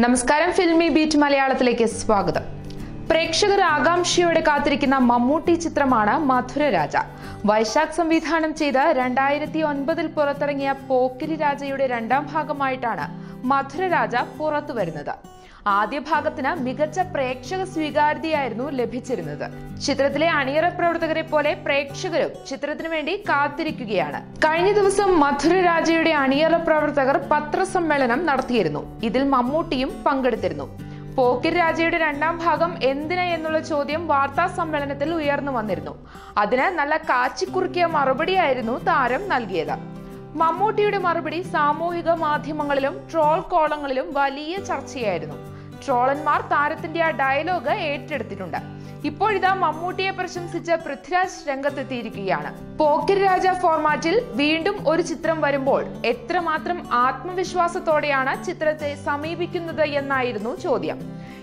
നമസ്കാരം filmy beat മലയാളത്തിലേക്ക് സ്വാഗതം. പ്രേക്ഷകർ ആകാംക്ഷയോടെ കാത്തിരിക്കുന്ന മമ്മൂട്ടി ചിത്രമാണ് മധുര രാജ. വൈശാഖ് സംവിധാനം ചെയ്ത രണ്ടായിരത്തി ഒൻപതിൽ പുറത്തിറങ്ങിയ പോക്കിരി രാജയുടെ രണ്ടാം ഭാഗമായിട്ടാണ് മധുര രാജ പുറത്തു വരുന്നത് ആദ്യ ഭാഗത്തിന് മികച്ച പ്രേക്ഷക സ്വീകാര്യതയായിരുന്നു ലഭിച്ചിരുന്നത്. ചിത്രത്തിലെ അണിയറ പ്രവർത്തകരെ പോലെ പ്രേക്ഷകരും ചിത്രത്തിനു വേണ്ടി കാത്തിരിക്കുകയാണ്. കഴിഞ്ഞ ദിവസം മധുര രാജയുടെ അണിയറ പ്രവർത്തകർ പത്രസമ്മേളനം നടത്തിയിരുന്നു. ഇതിൽ മമ്മൂട്ടിയും പങ്കെടുത്തിരുന്നു. പോക്കിർ രാജയുടെ രണ്ടാം ഭാഗം എന്തിന് എന്നുള്ള ചോദ്യം വാർത്താ സമ്മേളനത്തിൽ ഉയർന്നു വന്നിരുന്നു. അതിന് നല്ല കാച്ചിക്കുറുക്കിയ മറുപടിയായിരുന്നു താരം നൽകിയത്. മമ്മൂട്ടിയുടെ മറുപടി സാമൂഹിക മാധ്യമങ്ങളിലും ട്രോൾ കോളങ്ങളിലും വലിയ ചർച്ചയായിരുന്നു. ട്രോളന്മാർ താരത്തിന്റെ ആ ഡയലോഗ് ഏറ്റെടുത്തിട്ടുണ്ട്. ഇപ്പോഴിതാ മമ്മൂട്ടിയെ പ്രശംസിച്ച പൃഥ്വിരാജ് രംഗത്തെത്തിയിരിക്കുകയാണ്. പോക്കർ രാജ ഫോർമാറ്റിൽ വീണ്ടും ഒരു ചിത്രം വരുമ്പോൾ എത്രമാത്രം ആത്മവിശ്വാസത്തോടെയാണ് ചിത്രത്തെ സമീപിക്കുന്നത് എന്നായിരുന്നു ചോദ്യം.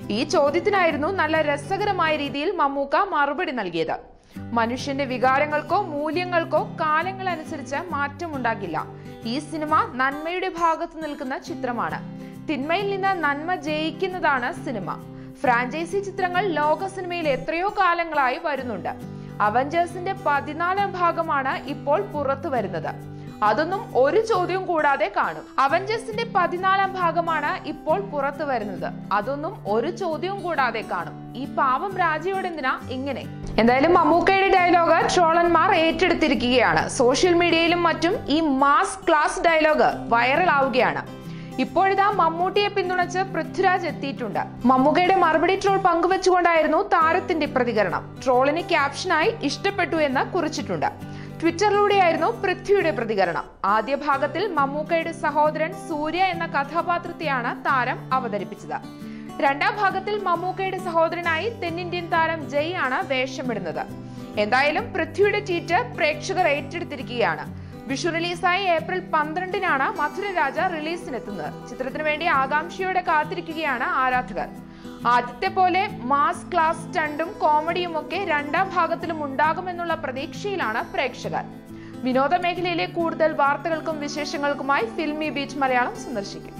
ഈ ചോദ്യത്തിനായിരുന്നു നല്ല രസകരമായ രീതിയിൽ മമ്മൂക്ക മറുപടി നൽകിയത്. മനുഷ്യന്റെ വികാരങ്ങൾക്കോ മൂല്യങ്ങൾക്കോ കാലങ്ങളനുസരിച്ച് മാറ്റമുണ്ടാകില്ല. ഈ സിനിമ നന്മയുടെ ഭാഗത്ത് നിൽക്കുന്ന ചിത്രമാണ്. തിന്മയിൽ നിന്ന് നന്മ ജയിക്കുന്നതാണ് സിനിമ. ഫ്രാഞ്ചൈസി ചിത്രങ്ങൾ ലോക സിനിമയിൽ എത്രയോ കാലങ്ങളായി വരുന്നുണ്ട്. അവഞ്ചേഴ്സിന്റെ പതിനാലാം ഭാഗമാണ് ഇപ്പോൾ പുറത്തു വരുന്നത്. അതൊന്നും ഒരു ചോദ്യം കൂടാതെ കാണും. അവഞ്ചേഴ്സിന്റെ പതിനാലാം ഭാഗമാണ് ഇപ്പോൾ പുറത്തു വരുന്നത്. അതൊന്നും ഒരു ചോദ്യവും കൂടാതെ കാണും. ഈ പാവം രാജയോട് എന്തിനാ ഇങ്ങനെ? എന്തായാലും മമ്മൂക്കയുടെ ഡയലോഗ് ട്രോളന്മാർ ഏറ്റെടുത്തിരിക്കുകയാണ്. സോഷ്യൽ മീഡിയയിലും മറ്റും ഈ മാസ് ക്ലാസ് ഡയലോഗ് വൈറൽ ആവുകയാണ്. ഇപ്പോഴിതാ മമ്മൂട്ടിയെ പിന്തുണച്ച് പൃഥ്വിരാജ് എത്തിയിട്ടുണ്ട്. മമ്മൂക്കയുടെ മറുപടി ട്രോൾ പങ്കുവെച്ചുകൊണ്ടായിരുന്നു താരത്തിന്റെ പ്രതികരണം. ട്രോളിന് ക്യാപ്ഷനായി ഇഷ്ടപ്പെട്ടു എന്ന് കുറിച്ചിട്ടുണ്ട്. ട്വിറ്ററിലൂടെയായിരുന്നു പൃഥ്വിയുടെ പ്രതികരണം. ആദ്യ ഭാഗത്തിൽ മമ്മൂക്കയുടെ സഹോദരൻ സൂര്യ എന്ന കഥാപാത്രത്തെയാണ് താരം അവതരിപ്പിച്ചത്. രണ്ടാം ഭാഗത്തിൽ മമ്മൂക്കയുടെ സഹോദരനായി തെന്നിന്ത്യൻ താരം ജയ് ആണ് വേഷമിടുന്നത്. എന്തായാലും പൃഥ്വിയുടെ ട്വീറ്റ് പ്രേക്ഷകർ ഏറ്റെടുത്തിരിക്കുകയാണ്. വിഷു റിലീസായി ഏപ്രിൽ പന്ത്രണ്ടിനാണ് മധുര രാജ റിലീസിനെത്തുന്നത്. ചിത്രത്തിന് വേണ്ടി ആകാംക്ഷയോടെ കാത്തിരിക്കുകയാണ് ആരാധകർ. ആദ്യത്തെ പോലെ മാസ് ക്ലാസ് സ്റ്റണ്ടും കോമഡിയും ഒക്കെ രണ്ടാം ഭാഗത്തിലും ഉണ്ടാകുമെന്നുള്ള പ്രതീക്ഷയിലാണ് പ്രേക്ഷകർ. വിനോദ മേഖലയിലെ കൂടുതൽ വാർത്തകൾക്കും വിശേഷങ്ങൾക്കുമായി ഫിൽമി ബീച്ച് മലയാളം സന്ദർശിക്കും.